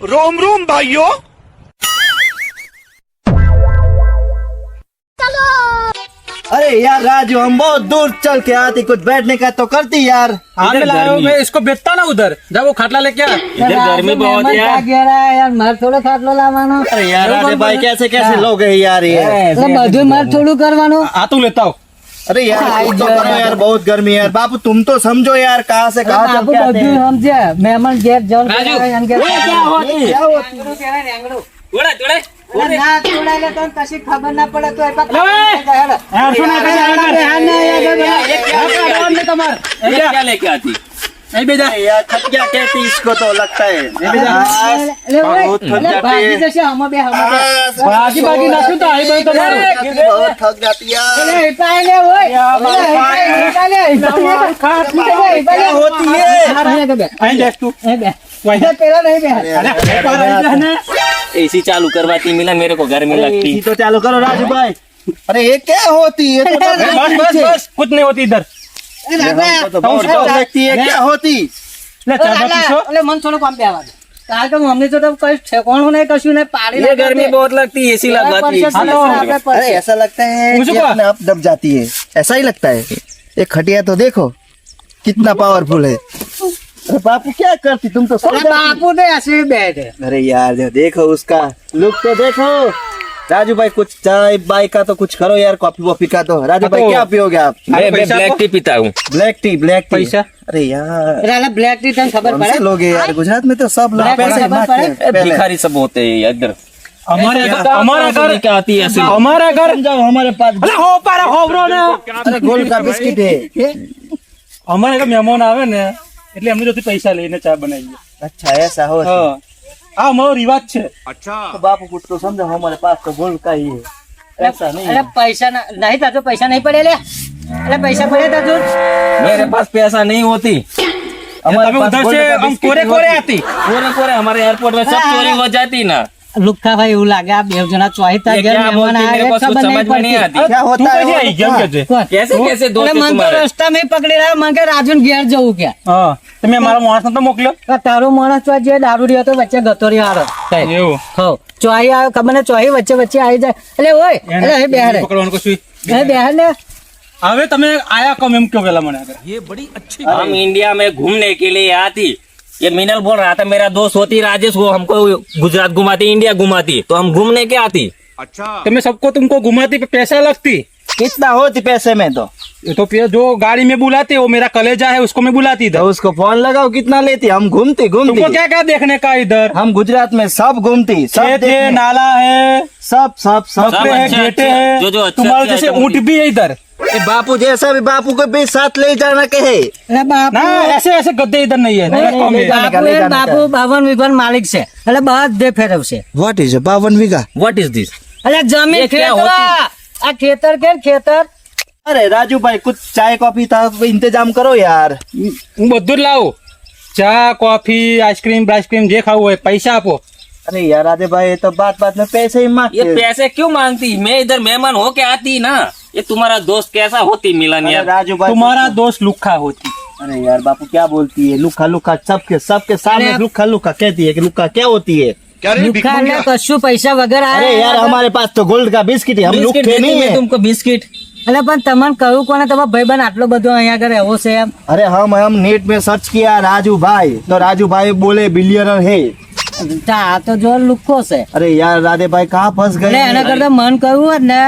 रोम रोम भाइयों अरे यार राजू हम बहुत दूर चल के आती कुछ बैठने का तो करती यार हाँ मैं लाया हूँ, मैं इसको बेचता ना उधर जब वो खाटला लेके आ इधर गर्मी बहुत है यार યાર મારે થોડો ખાટલો લાવવાનો अरे यार राजे भाई कैसे कैसे लोग हैं यार ये એટલે બધું મારે થોડું કરવાનું आ तू लेता हूँ अरे यार कुछ तो करो यार बहुत गर्मी है यार बापू तुम तो समझो यार कहाँ से कहाँ चल બાપુ के आते બધું हैं સમજે મહેમાન ઘેર જળ રાજુ, કરાવે એમ કે- ये क्या होती જોડે જોડે અરે ના તોડાયેલે તો કશી ખબર ના પડે તો એ પાછા હેડો. यार सुन અરે, હા, ના, યાર, યાર, ये क्या लेके आती तो लगता है ना एसी चालू करवाती मिला मेरे को गर्मी लगती तो. चालू करो राजू भाई. अरे ये क्या होती है? बस बस बस कुछ नहीं होती इधर. એ દાદા, हमको तो बहुत डर लगती है क्या होती ले ઓ चादर દાદા, पीछो એટલે મને થોડુંક આમ બેહવા દે. કારણ કે અમને તો કઈ ઠેકાણું નહીં કશું નહીં પાડી ये નાખે गर्मी તે. बहुत लगती है एसी लगवाती પડશે, है પડશે, આપણે अरे પડશે. ऐसा लगता है मुझे कि क्या? अपने आप दब जाती है ऐसा ही लगता है ये खटिया तो देखो कितना पावरफुल है अरे बापू क्या करती तुम तो सो અરે जाती। બાપુ ને ऐसे ही बैठे अरे यार जो देखो उसका लुक तो देखो राजू भाई कुछ चाय बाय का तो कुछ करो यार कॉफी वॉफी का तो राजू भाई तो- क्या पियोगे आप मैं मैं पैसा ब्लैक को- टी पीता हूँ ब्लैक टी ब्लैक टी पैसा? अरे यार એટલે બ્લેક ટી તને ખબર कौन से પડે लोग हैं यार गुजरात में तो सब लोग Black पैसे खबर मांगते पड़े? हैं ए, पहले। भिखारी सब होते हैं इधर हमारे हमारा घर लेके आती है ऐसी हमारा घर समझाओ हमारे पास अरे हो पारा हो ब्रो ने अरे गोल का बिस्किट है અમારે ઘરે મહેમાન આવે ને એટલે એમની જોડેથી પૈસા લઈને ચા બનાવીએ अच्छा ऐसा हो હા આ અમારો રિવાજ છે तो बापू कुछ तो समझो हमारे पास तो गोल का ही है ऐसा नहीं અરે है પૈસા ના- નહીં તાજો પૈસા નહીં પડે લે એટલે પૈસા પડે તાજો मेरे पास पैसा नहीं होती हमारे તમે पास ઉધર गोल्ड से का हम बिस्किट कोरे ही कोरे होती। आती पूरे पूरे हमारे एयरपोर्ट में सब चोरी हो जाती ना લુખ્ખા એવું લાગે આ બે જણા ચોઈતા ये ઘેર क्या મહેમાન बोलती मेरे આવે को कुछ ખબર समझ में नहीं નહીં आती પડતી क्या તું होता है કઈ वो આવી तो કેમ क्या? કે છે કોણ? कैसे कैसे दोस्त એટલે है મને તો तुम्हारे રસ્તા મેં પકડી રહ્યા મને કે રાજુ ઘેર જવું કે હા તમે મારા માણસ તો મોકલ્યો કે તારો માણસ તો જે દારૂ રહ્યો તો વચ્ચે ગતો રહ્યો હારો એવું હો ચોઈ આવ્યો ખબર ને ચોઈ વચ્ચે વચ્ચે આવી જાય એટલે ઓય એટલે અહીં બેહાડે પકડવાનું કશું અહીં બેહાડ ને હવે તમે આયા કમ એમ કયો પેલા મને આગળ हम इंडिया में घूमने के लिए आती ये मिनल बोल रहा था मेरा दोस्त होती राजेश वो हमको गुजरात घुमाती इंडिया घुमाती तो हम घूमने के आती। अच्छा। तो मैं सबको तुमको घुमाती पे पैसा लगती। कितना होती पैसे में तो? तो फिर जो गाड़ी में बुलाती वो मेरा कलेजा है उसको मैं बुलाती था तो उसको फ़ोन लगाओ कितना लेती? हम घूमती घूमती। तुमको क्या क्या देखने का इधर? हम गुजरात में सब घूमती सब नाला है सब सब सब, सब, सब, सब, सब, सब, है। सब, सब, सब, ये बापू जैसा भी बापू को भी साथ ले जाना के है એટલે બાપુ ना ऐसे ऐसे गद्दे इधर नहीं है नहीं, कम नहीं, है। जाने का, બાપુ લઈ એ જાને બાપુ બાવન વિભાન માલિક છે એટલે બધે ફેરવશે व्हाट इज बावन बीघा व्हाट इज दिस એટલે જમીન એ ક્યાં ખેતર આ ખેતર કે ખેતર अरे राजू भाई कुछ चाय कॉफी था इंतजाम करो यार હું બધું જ લાવું ચા કોફી આઈસ્ક્રીમ આઈસ્ક્રીમ જે ખાવું હોય પૈસા આપો अरे यार राधे भाई ये तो बात बात में पैसे ही ये मांगते हैं। पैसे क्यों मांगती मैं इधर मेहमान होके आती ना ये तुम्हारा दोस्त कैसा होती मिलन अरे यार राजू भाई तुम्हारा दोस्त लुखा होती अरे यार बापू क्या बोलती है लुखा लुखा सबके सबके सामने अरे- लुखा लुखा कहती है कि लुखा क्या होती है લુખ્ખા એટલે કશું પૈસા વગર अरे આયા यार हमारे पास तो गोल्ड का बिस्किट है हम बिस्किट लुखे देती नहीं मैं है तुमको बिस्किट એટલે પણ તમને કહ્યું કોને તમારા ભાઈબંધ આટલો બધો અહીંયા આગળ એવો છે એમ अरे हम हम नेट में सर्च किया राजू भाई तो राजू भाई बोले बिलियनर है તા આ તો જો લુખ્ખો છે अरे यार राधे भाई कहाँ फंस એટલે गए એના કરતા મન કહ્યું હોત ને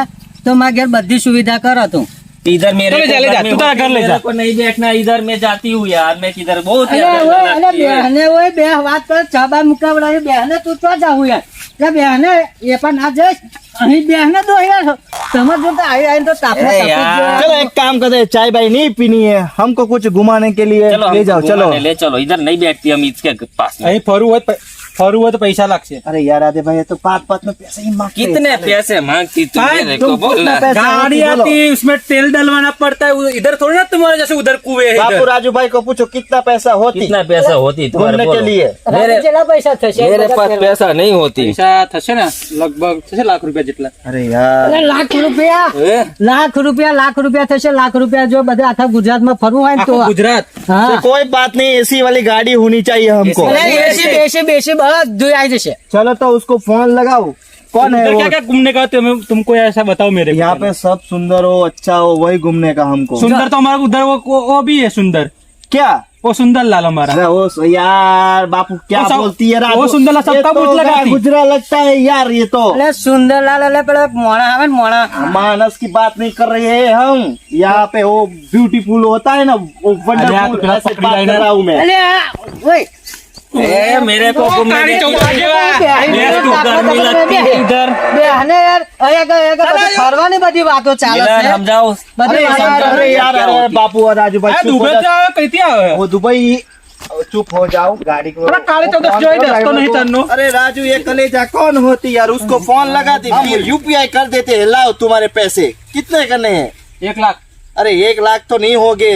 તો મારા ઘેર બધી सुविधा કરો તું इधर मेरे चले जा, को ले जा, गर्मी तू तारा होती, घर ले मेरे जा। को नहीं बैठना इधर मैं जाती हूँ यार मैं किधर बहुत અલે यार ઓય, गर्मी અલે लगती है। બેહને ઓય, બે વાત કર ચાબા મુકાવડાવી બેહને તું ચો જાવું યાર એટલે બેહને એ પણ ના જઈશ અહીં બેહને તો યાર તમે જો તો આવી આવીને તો તાપને અરે તપી જ યાર। ગયો. चलो एक काम करते हैं चाय भाई नहीं पीनी है हमको कुछ घुमाने के लिए चलो ले हमको जाओ चलो घुमाने ले चलो इधर नहीं बैठती हम इसके पास में અહીં ફરવું હોય તો પૈ- ફરવું હોય તો પૈસા લાગશે अरे यार राधे भाई ये तो पाँच पाँच में पैसे ही मांगते हैं। कितने पैसे मांगती तू हाँ, मेरे तुम को बोल कितना ना। पैसा गाड़ी होती, बोलो। आती है उसमें तेल डलवाना पड़ता है वो इधर थोड़ी ना तुम्हारे जैसे उधर कुएं है बापू इधर राजू भाई को पूछो कितना पैसा होती कितना पैसा होती तुम्हारे घूमने के बोलो। लिए રાતે मेरे કેટલા પૈસા થશે मेरे पास पैसा नहीं होती પૈસા થશે ને લગભગ થશે લાખ રૂપિયા જેટલા अरे यार અરે લાખ રૂપિયા એ? લાખ રૂપિયા લાખ રૂપિયા થશે લાખ રૂપિયા જો બધા આખા ગુજરાતમાં ફરવું હોય ને તો આખું ગુજરાત હા तो कोई बात नहीं एसी वाली गाड़ी होनी चाहिए हमको અરે બેસી બેસી जैसे चलो तो उसको फ़ोन लगाओ। कौन है क्या क्या घूमने का तुम, तुमको ऐसा बताओ मेरे यहाँ पे सब सुंदर हो अच्छा हो वही घूमने का हमको। सुंदर तो हमारा उधर वो, वो, भी है सुंदर। क्या? वो सुंदर लाल हमारा। वो यार बापू क्या वो बोलती है वो सुंदर लाल सबका तो लगा गुजरा लगता है यार ये तो। अरे सुंदर लाल अले पहले मोड़ा हमें मोड़ा। मानस की बात नहीं कर रहे हैं हम। यहाँ पे वो ब्यूटीफुल होता है ना वो वंडरफुल तो ऐसे बात कर रहा हूँ मैं। अरे हाँ, ए मेरे को मेरे लगती है इधर। यार बातो अरे यार अरे बापू और राजू भाई वो दुबई चुप हो जाओ गाड़ी को अरे काले तो जो इधर तो नहीं तन्नो। अरे राजू ये कलेजा कौन होती यार? उसको फ़ोन लगा दी फिर यूपीआई कर देते लाओ तुम्हारे पैसे। कितने करने हैं? एक लाख। अरे एक लाख तो नहीं होगे।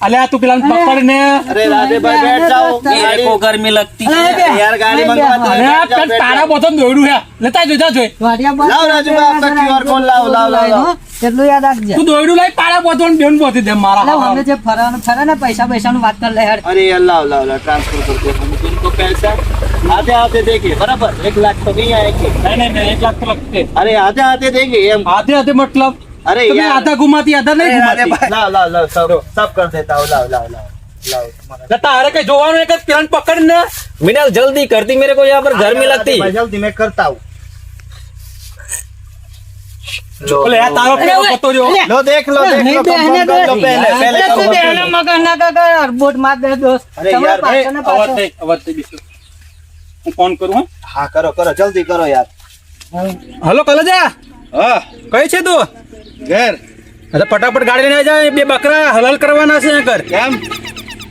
अले तू पिला पकड़ ने अरे राधे भाई बैठ जाओ मेरे गाड़ी को गर्मी लगती अरे है बे- यार गाड़ी अरे मंगवाते अरे हैं बैठ जाओ, पेट बैठ तारा जाओ। बोतल दौड़ू है लेता जो जा જોઈ વાડિયા બંધ લાવ રાજુભાઈ, આપણા QR code લાવો, લાવો, લાવો, લાવો. કેટલું યાદ રાખજે તું દોડું લઈ પાડા બોતલ બેન બોતી દે મારા એટલે અમે જે ફરવાનું ફરે ને પૈસા પૈસાનું વાત કરી લે યાર अरे यार लाओ लाओ लाओ ट्रांसफर कर दो हम तुमको पैसा आते आते देंगे बराबर एक लाख तो नहीं आएंगे नहीं नहीं नहीं एक लाख तो लगते अरे आते आते देंगे हम आधे आधे मतलब अरे तुम्हें यार आधा घुमाती आधा नहीं अरे राधे घुमाती भाई, लाओ लाओ लाओ सब सब कर देता हूँ लाओ लाओ लाओ लाओ तुम्हारा तो तारे के जोवानो एक पिलन पकड़ ने मिनल जल्दी करती मेरे को यहाँ पर गर्मी राधे लगती भाई, जल्दी मैं करता हूँ लो, बोले यार तारो अरे पे ओए, बतो जो अरे, लो देख लो देख लो બેહને confirm कर लो દો. पहले पहले અરે તું confirm कर બેહને लो। મગજ ના કર, કર, અરબોટ માર દે દોસ્ત. અરે તમારે યાર, પાછળ ને અવાજ પાછળ. થઈ અવાજ થઈ બીજું હું ફોન કરું હા हाँ करो करो जल्दी करो यार હલો કલેજા हाँ કઈ છે તું घर અરે ફટાફટ ગાડી લઈને જાય બે બકરા હલાલ કરવાના છે કર કેમ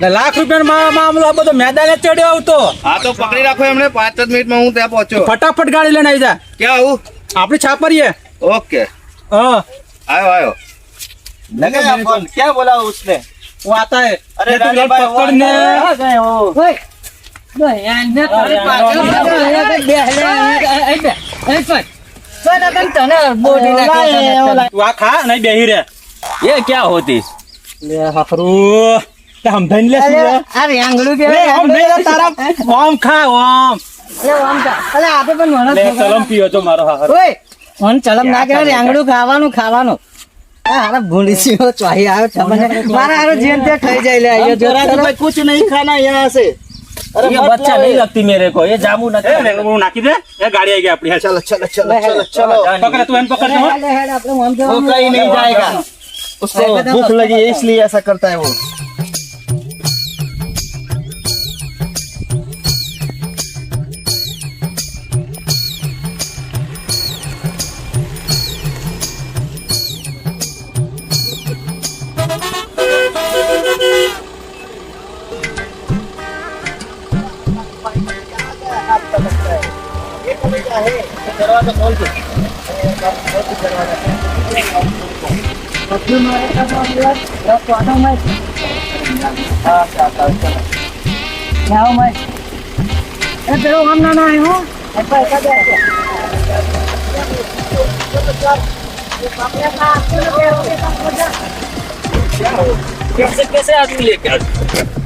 લાખ રૂપિયાનો મા- મામલો આ બધો મેદાને ચડ્યો આવતો હા તો પકડી રાખો એમને પાંચ જ મિનિટમાં હું ત્યાં પહોંચ્યો ફટાફટ ગાડી લઈને આવી જા ક્યાં આવું આપણી છાપરીએ ओके હા आयो आयो लगा फोन क्या बोला उसने वो आता है अरे ये तो राजा लड़ भाई, वो पकड़ने अंदर आ गए वो ઓય, જો યારને તારી પાછળ ના કર, અહીંયા કઈ બેહ લે, આંગળું ખાવાનું ખાવાનું. હારા ભૂલી છી. ચાહી આવ્યો તમને મારા જેમ જેન તે ખાઈ જાય લે કુછ નહીં ખાના યહાં સે यहाँ से अरे ये मत बच्चा लाओ नहीं ये। लगती मेरे को ये जामू એ લે, न હું નાખી દે એ ગાડી આવી ગઈ આપણી હાલ. चलो चलो चलो ले, चलो ले, चलो પકડ તું એને પકડ હેડ, હેડ, હેડ, આપણે આમ वो જવાનું. कहीं नहीं जाएगा उसको भूख लगी है इसलिए ऐसा करता है वो perfume right up on the left. That's why I don't like it. Ah, sorry, sorry. Now मैं अरे तेरे हम ना ना आए हो ऐसा ऐसा दे ऐसा कैसे आदमी लेके आते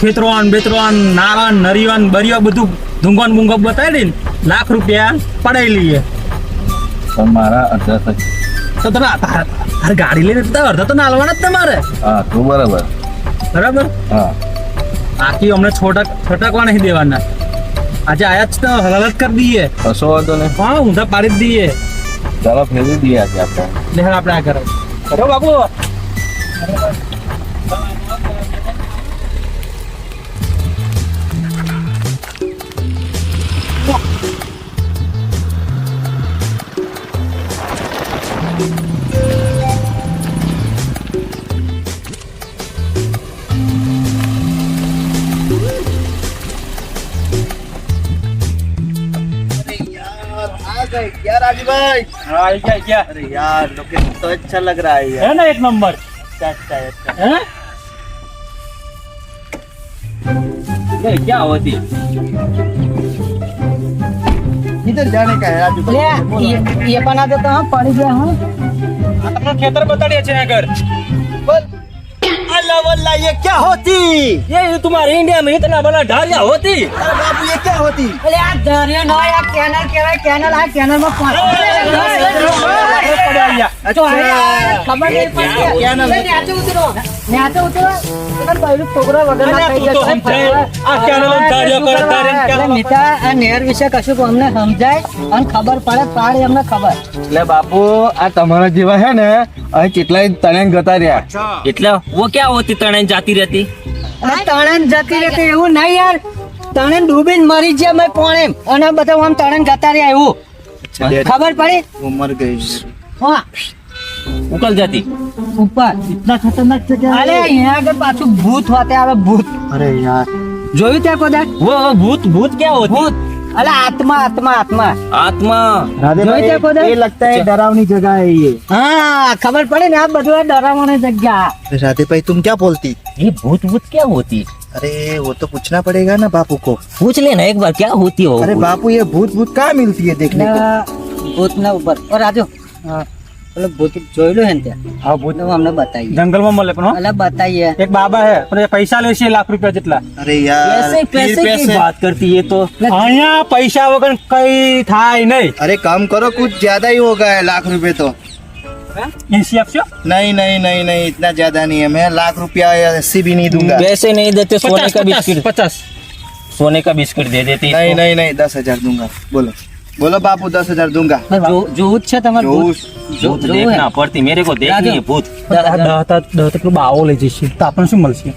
ખેતરોન બેતરોન નારણ નરિવાન બરિયો બધું ધૂંગોન બુંગો બતાવી ને લાખ રૂપિયા પડાવી લઈએ. તમારા મારા અડધા. તો તમે આ- તાર ગાડી લઈને તો અડધા તો નાલવાના જ તમારે. હા તો બરાબર. બરાબર? હા. બાકી અમને છોટક છોટકવા નહીં દેવાના. આજે આયા જ તો હલાલત કરી દઈએ. કશો વાંધો નહીં. હા ઊંધા પાડી જ દઈએ. ચાલો ફેરવી દઈએ આજે આપણે. લે હવે આપણે આ કરો કરો બાબુ राज़ी भाई। हाँ क्या क्या? अरे यार लोकेशन तो अच्छा लग रहा है है ना एक नंबर? अच्छा अच्छा, अच्छा। है? क्या होती? इधर जाने का है राजू भाई। ये ये बना देता हूँ पानी दिया हूँ। अपना खेतर बता दिया चाहे अगर बोलना ये क्या होती ये तुम्हारे इंडिया में इतना बड़ा ढारिया होती बाबू ये क्या होती अरे यार ढारिया यार कैनल कह है कैनल कैनल में ન્યાતો એટલે બાપુ ક્યાં હોતી તણેન જાતી રહેતી? તણેન જતી રહેતી એવું નહીં યાર. તણેન ડૂબીને મરી જાય મેં પોણે. અને બધા આમ તણેન ગતા રહ્યા એવું. ખબર પડી? ઉમર ગઈ. उकल जाती ઉપર ઇતના ખતરનાક છે અરે અહીંયા આગળ પાછું ભૂત હોતે આવે ભૂત अरे यार જોયું ત્યાં કોદા वो वो भूत भूत क्या होती ભૂત અલે આત્મા આત્મા આત્મા आत्मा राधे जोई थे खुद? ये लगता है डरावनी जगह है ये હા ખબર પડી ને આ બધું આ ડરાવવાની જગ્યા राधे भाई तुम क्या बोलती ये भूत भूत क्या होती अरे वो तो पूछना पड़ेगा ना बापू को पूछ लेना एक बार क्या होती हो अरे बापू ये भूत भूत कहाँ मिलती है देखने को ભૂત ના ઉપર ઓ રાજુ પેલો ભૂત જોયેલું હે ને ત્યાં હા ભૂત તો અમને બતાવીએ જંગલમાં મળે પણ હો. એટલે બતાવીએ એક બાબા હે પણ એ પૈસા લે છે લાખ રૂપિયા જેટલા अरे यार पैसे फिर पैसे की बात करती है तो અહીંયા પૈસા વગર કઈ થાય નહીં अरे कम करो कुछ ज्यादा ही होगा है लाख रुपए तो એસી આપશો नहीं नहीं नहीं नहीं इतना ज्यादा नहीं है मैं लाख रुपया ऐसी भी नहीं दूंगा पैसे नहीं देते सोने પચાસ का પચાસ बिस्किट પચાસ सोने का बिस्किट दे देती नहीं नहीं नहीं दस हजार दूंगा बोलो बोलो बापू दस हजार दूंगा જો- જોવું જ છે તમારે जो ભૂત? जो भूत जो देखना है। पड़ती मेरे को देखनी राजू। है भूत એટલે પેલું બાવો લઈ જઈશું તો આપણને શું મળશે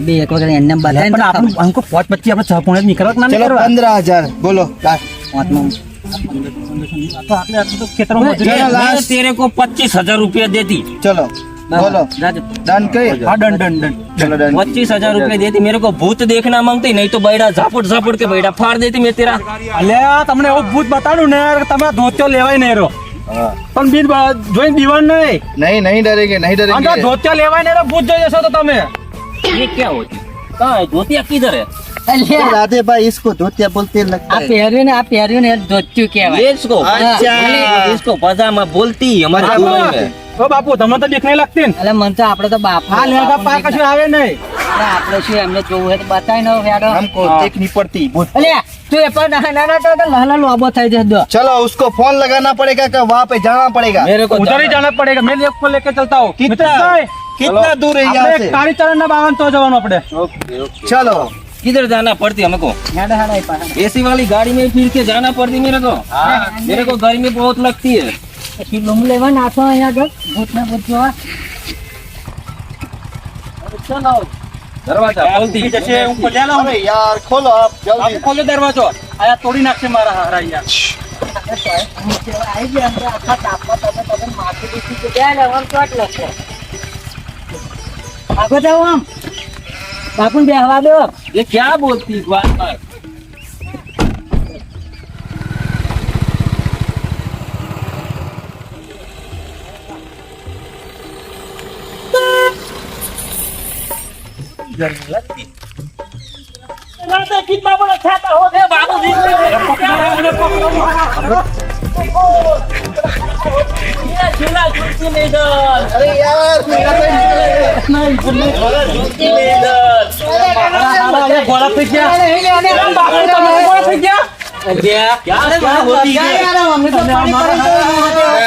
બે એક વખત એમને બતાવીને પણ તો આપણું ખબર. અંકો પોચ પછી આપણે ચા પોણે નીકળવા કે ના चलो નીકળવા पंद्रह हजार बोलो लास्ट વાતમાં. આ તો આટલે આટલું તો ખેતરમાં મજૂરી चलो मैं लास्ट तेरे को पच्चीस हजार रूपया देती चलो बोलो રાજુ डन कही હા ડન ડન ડન चलो डन पच्चीस हजार रूपया देती मेरे को भूत देखना मांगती नहीं तो बैठा झापड़ झापड़ के बैठा फाड़ देती मैं तेरा અલ્યા તમને એવું ભૂત બતાડું ને કે તમે ધોતિયો લેવાય નહીં રો हाँ। પણ બીજ બ- જોઈને દીવાન નહીં नहीं नहीं डरेंगे नहीं અને જો डरेंगे ધોતિયો લેવાય નહીં રો ભૂત જોઈ જશો તો તમે ये क्या होती कहाँ है धोतिया किधर है અલ્યા, राधे भाई इसको धोतिया बोलते लगता આ है પહેર્યું ને આ પહેર્યું ને એ ધોતિયું કહેવાય ये इसको अच्छा। इसको पजामा बोलती हमारे पजामा। दुबई में ઓ બાપુ તમને તો દેખ નહીં લાગતી ને એટલે મન તો આપણે તો બાપ આ લેગા પાર કશું આવે નહીં આપણે શું એમને જોવું હોય તો બતાવી નો હેડો हमको हाँ। देखनी पड़ती भूत અલ્યા તું એ પણ નાના નાના તો કે લહલા લોબો થઈ જશે चलो उसको फोन लगाना पड़ेगा कि वहाँ पे जाना पड़ेगा मेरे को ઉધર ही जाना पड़ेगा मैं लेको लेके चलता हूँ कितना? મિત્રભાઈ, कितना दूर है यहाँ આપણે से કાળી ચરણ ના બાવન તો જવાનું આપણે चलो किधर जाना पड़ती हमको હેડો હેડો એ પાછા. एसी वाली गाड़ी में फिर के जाना पड़ती मेरे को मेरे को गर्मी बहुत लगती है પછી બમ લેવા નાખો અહીંયા આગળ. ભૂતને ભૂત જોવા દરવાજા ખોલતી. જશે હું ખોલ્યા દરવાજો આયા તોડી નાખશે મારા હારા યાર આવી ગયા આખા તાપમાં તમે તમે માથું દીધી ગયા ને આમ. ચોટ લખો આગળ જાઓ એ ક્યાં બોલતી વાત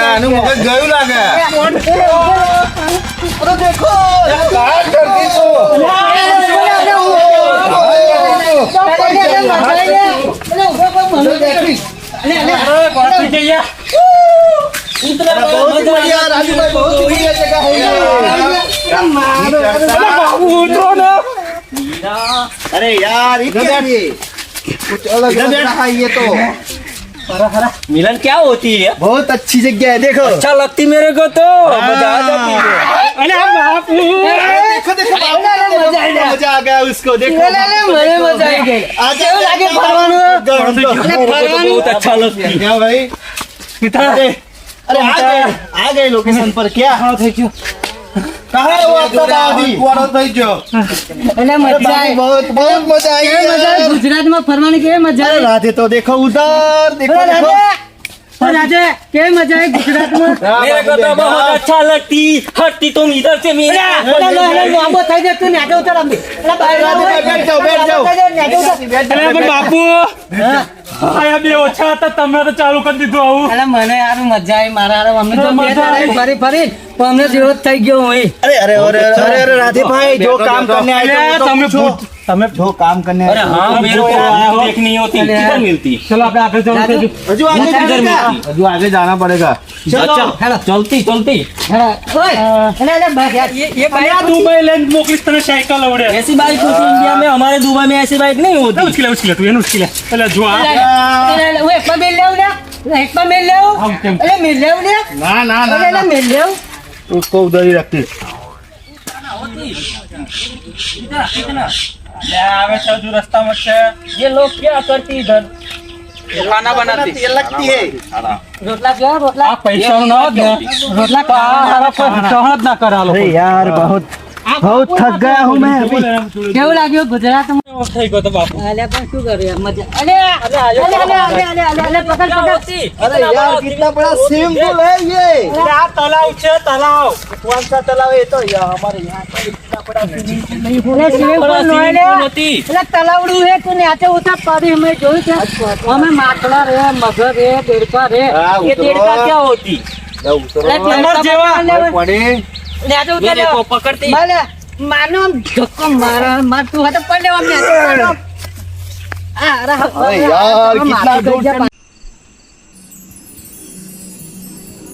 આનું મગજ ગયું લાગે દેખો अरे यार कुछ अलग है ये तो। हरा हरा। मिलन क्या होती है? बहुत अच्छी जगह है देखो। अच्छा लगती मेरे को तो। हाँ। मज़ा आ देखो मज़ा आ गया। उसको देखो। अरे मज़ा आ बहुत अच्छा लगती है। भाई? कितना? अरे आ गए आ गए लोकेशन पर क्या? हाँ थैंक यू ગુજરાતમાં ફરવાની કેવી મજા રાતે તો દેખો ઉધાર દેખો. ઓછા હતા તમે તો ચાલુ કરી દીધું આવું. અરે મને યાર મજા આવી મારા હારે અમને તો બે ફરી ફરી પણ અમને જેવો થઈ ગયો હોય. અરે અરે અરે અરે રાધે ભાઈ જો કામ કરને આવ્યો તમે हमें जो काम करने अरे हाँ मेरे को આંખ દેખની હોતી किधर मिलती? चलो आप आगे चलो हजू आगे किधर मिलती? आगे जाना पड़ेगा। चलो। अच्छा, हेलो चलती चलती। यार। ये ये भाई दुबई लेन मोकलिस तने साइकिल आवड़े ऐसी बाइक कुछ इंडिया में हमारे दुबई में ऐसी बाइक नहीं होती। मुश्किल है मुश्किल है तू ये मुश्किल है जो आ। ओए पर मिल ना एक पर मिल अरे मिल ना ना ना ना। मिल उसको उधर ही रखते इतना इतना આવે છે जो रास्ता में से ये लोग क्या करती इधर બનાતી લગતી હે. રોટલા જો રોટલા? આ પૈસા નો રોટલા કા હારા પર સહન ના કરાલો યાર બહુત હું થક ગયા હું મેં કેવું લાગ્યું ગુજરાત થઈ ગયો તો બાપુ અલે પણ શું કર્યું મજા અલે અલે અલે અલે અલે અલે પકડ પકડ અરે યાર કેટલા બડા સેમ તો લે યે આ તલાવ છે તલાવ કોણ સા તલાવ એ તો યાર અમારે યાર તલાવડું હે તું ને ઉતા પાડી અમે જોયું છે અમે માકડા રે મગર રે દેડકા રે એ દેડકા ક્યાં હોતી જેવા લેજો ઉતાર પકડતી. ભલે માનો ધક્કો મારા માર તું હતો પડે અમને. યાર કેટલા દૂર